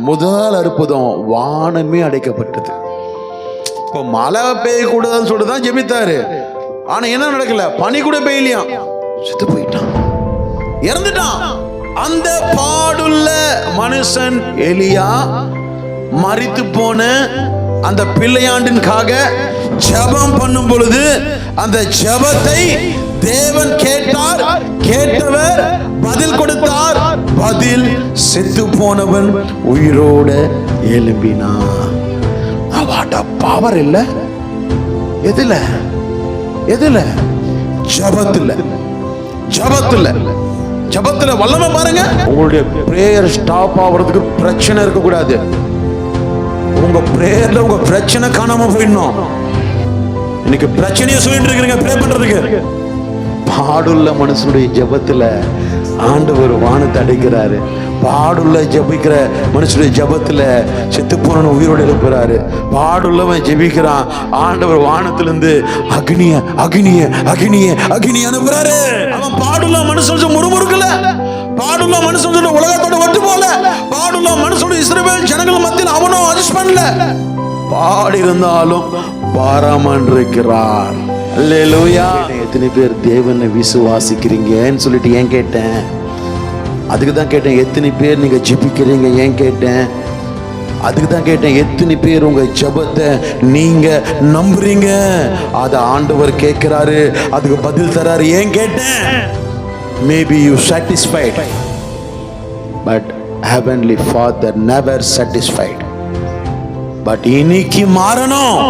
முதல் அற்புதம் வானமே அடைக்கப்பட்டது. இப்போ மழை பெய்யக்கூடாதுன்னு சொல்லிட்டு தான் ஜெபித்தாரு. ஆனா என்ன நடக்கல? பனி கூட பெய்யலையாம் செத்து போயிட்டான். இறந்துட்டான். அந்த பாடுள்ள மனுஷன் எலியா மறித்து போன அந்த பிள்ளையாண்டின்காக ஜபம் பண்ணும் பொழுது அந்த ஜபத்தை தேவன் கேட்டார். கேட்டவர் பதில் கொடுத்த அதில் செத்து போனவன் உயிரோட எழும்பினான் அவாட பவர் இல்ல. எதுல? எதுல? ஜபத்துல. ஜபத்துல. ஜபத்துல வல்லமை பாருங்க. உங்களுடைய பிரேயர் ஸ்டாப் ஆகிறதுக்கு பிரச்சனை இருக்க கூடாது உங்க பிரேயர்ல உங்க பிரச்சனை காணாம போயிடணும். இன்னைக்கு பிரச்சனையை சொல்லிட்டு இருக்கிறீங்க ப்ரே பண்றதுக்கு. பாடுள்ள மனுஷனுடைய ஜெபத்துல ஆண்டவர் வானத்தை அடைக்கிறாரு. பாடுள்ள ஜெபிக்கிற மனுஷனுடைய ஜெபத்துல செத்து உயிரோடு எழுப்புறாரு பாடுள்ளவன் ஜெபிக்கிறான். ஆண்டவர் வானத்திலிருந்து அக்னிய அக்னிய அக்னிய அக்னி அனுப்புறாரு. அவன் பாடுள்ள மனுஷன் முறுமுறுக்கல. பாடுள்ள மனுஷன் உலகத்தோட ஒட்டு போல. பாடுள்ள மனுஷனோட இஸ்ரேல் ஜனங்கள் மத்தியில் அவனும் அட்ஜஸ்ட் பண்ணல பாடி இருந்தாலும் பாராமன் இருக்கிறார் எத்தனை பேர் தேவனை விசுவாசிக்கிறீங்கன்னு சொல்லிட்டு ஏன் கேட்டேன்? அதுக்கு தான் கேட்டேன் எத்தனை பேர் நீங்கள் ஜெபிக்கிறீங்க ஏன் கேட்டேன்? அதுக்கு தான் கேட்டேன் எத்தனை பேர் உங்க ஜெபத்தை நீங்கள் நம்புறீங்க? அதை ஆண்டவர் கேட்குறாரு அதுக்கு பதில் தராரு ஏன் கேட்டேன்? Maybe you satisfied but heavenly father never satisfied but இன்னைக்கு மாறணும்.